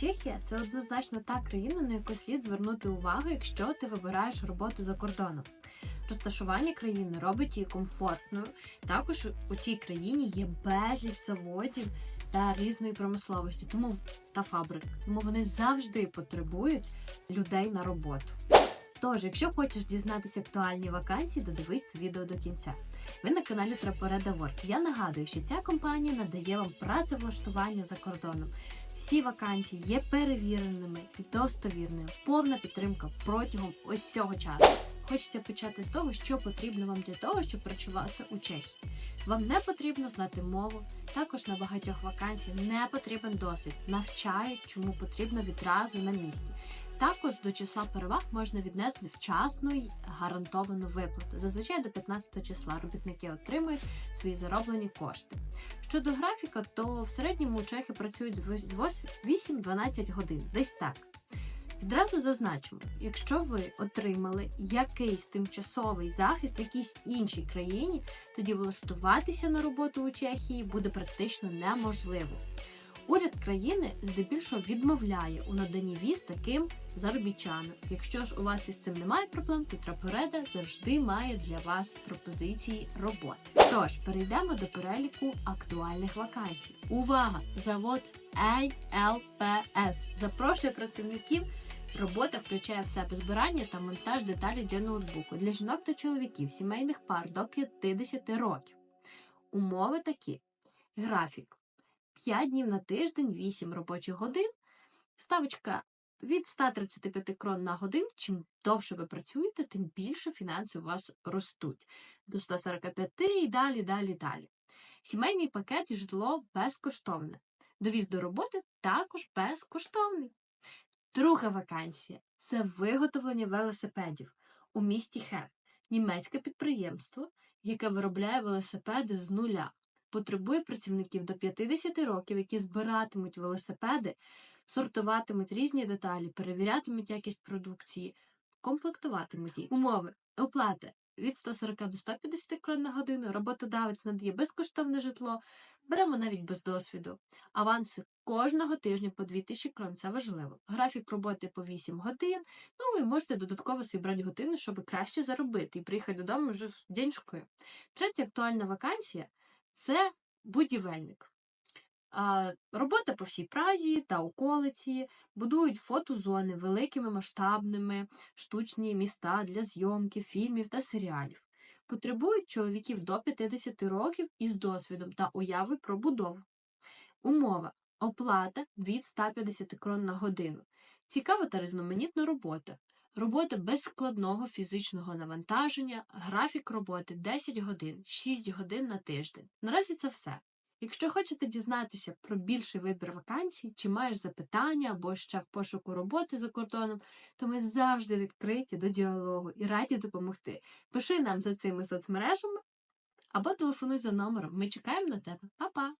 Чехія це однозначно та країна, на яку слід звернути увагу, якщо ти вибираєш роботу за кордоном. Розташування країни робить її комфортною. Також у цій країні є безліч заводів та різної промисловості, тому та фабрик. Тому вони завжди потребують людей на роботу. Тож, якщо хочеш дізнатися актуальні вакансії, додивись відео до кінця. Ви на каналі Трапореда Work. Я нагадую, що ця компанія надає вам працевлаштування за кордоном. Всі вакансії є перевіреними і достовірною. Повна підтримка протягом ось цього часу. Хочеться почати з того, що потрібно вам для того, щоб працювати у Чехії. Вам не потрібно знати мову, також на багатьох вакансіях не потрібен досвід. Навчають, чому потрібно відразу на місці. Також до числа переваг можна віднести вчасну й гарантовану виплату. Зазвичай до 15 числа робітники отримують свої зароблені кошти. Щодо графіка, то в середньому чехи працюють з 8-12 годин, десь так. Відразу зазначимо, якщо ви отримали якийсь тимчасовий захист в якійсь іншій країні, тоді влаштуватися на роботу у Чехії буде практично неможливо. Уряд країни здебільшого відмовляє у наданні віз таким заробітчанам. Якщо ж у вас із цим немає проблем, то Трапореда завжди має для вас пропозиції роботи. Тож перейдемо до переліку актуальних вакансій. Увага! Завод ALPS запрошує працівників. Робота включає в себе збирання та монтаж деталей для ноутбуку для жінок та чоловіків, сімейних пар до 50 років. Умови такі: графік 5 днів на тиждень, 8 робочих годин. Ставочка від 135 крон на годину. Чим довше ви працюєте, тим більше фінанси у вас ростуть. До 145 і далі, далі, далі. Сімейний пакет і житло безкоштовне. Довіз до роботи також безкоштовний. Друга вакансія це виготовлення велосипедів у місті Хев, німецьке підприємство, яке виробляє велосипеди з нуля потребує працівників до 50 років, які збиратимуть велосипеди, сортуватимуть різні деталі, перевірятимуть якість продукції, комплектуватимуть їх. Умови оплати від 140 до 150 крон на годину, роботодавець надає безкоштовне житло, беремо навіть без досвіду. Аванси кожного тижня по 2000 крон, це важливо. Графік роботи по 8 годин, ну ви можете додатково зібрати години, щоб краще заробити і приїхати додому вже з деньжкою. Третя актуальна вакансія це будівельник. Робота по всій Празі та околиці, будують фотозони великими масштабними, штучні міста для зйомки, фільмів та серіалів. Потребують чоловіків до 50 років із досвідом та уяви про будову. Умова оплата від 150 крон на годину. Цікава та різноманітна робота. Робота без складного фізичного навантаження, графік роботи 10 годин, 6 годин на тиждень. Наразі це все. Якщо хочете дізнатися про більший вибір вакансій, чи маєш запитання або ще в пошуку роботи за кордоном, то ми завжди відкриті до діалогу і раді допомогти. Пиши нам за цими соцмережами або телефонуй за номером. Ми чекаємо на тебе. Па-па!